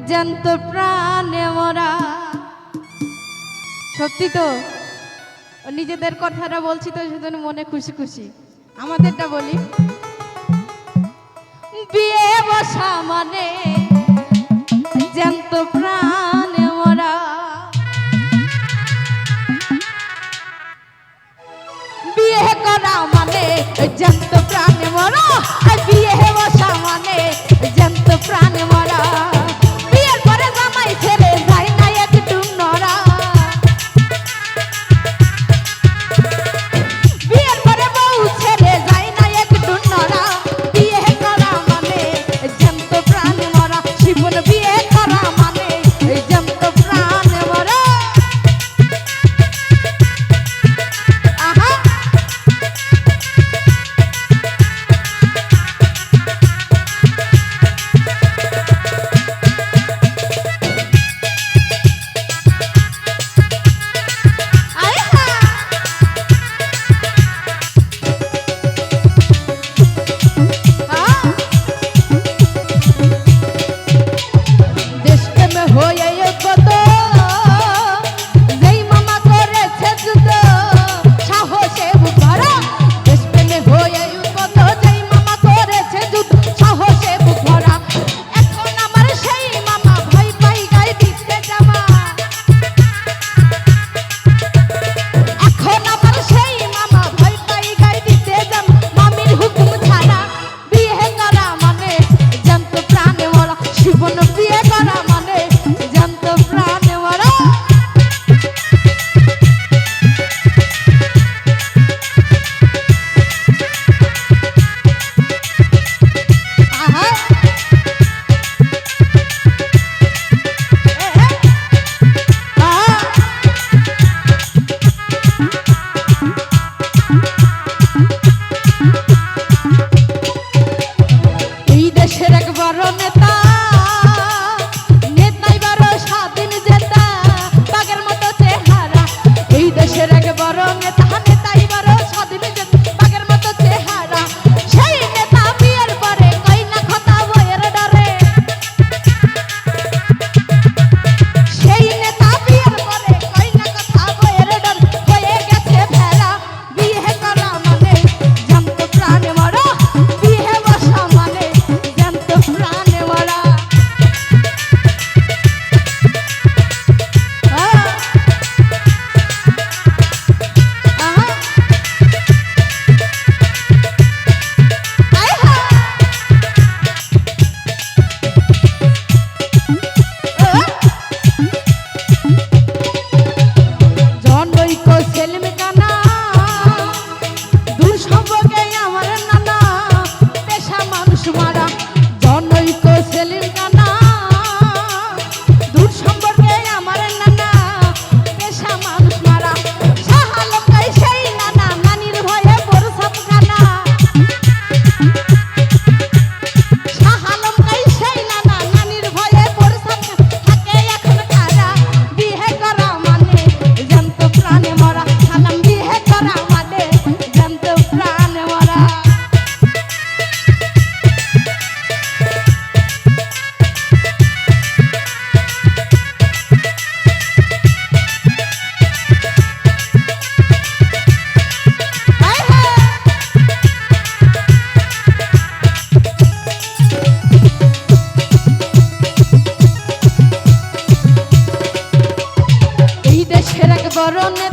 জ্যান্ত প্রাণে মরা সত্যি তো? নিজেদের কথাটা বলছি তো, সেজন্য মনে খুশি খুশি। আমাদেরটা বলি। বিয়ে বসা মানে জ্যান্ত প্রাণে মরা বিয়ে করা মানে জ্যান্ত চরণে তা চরণে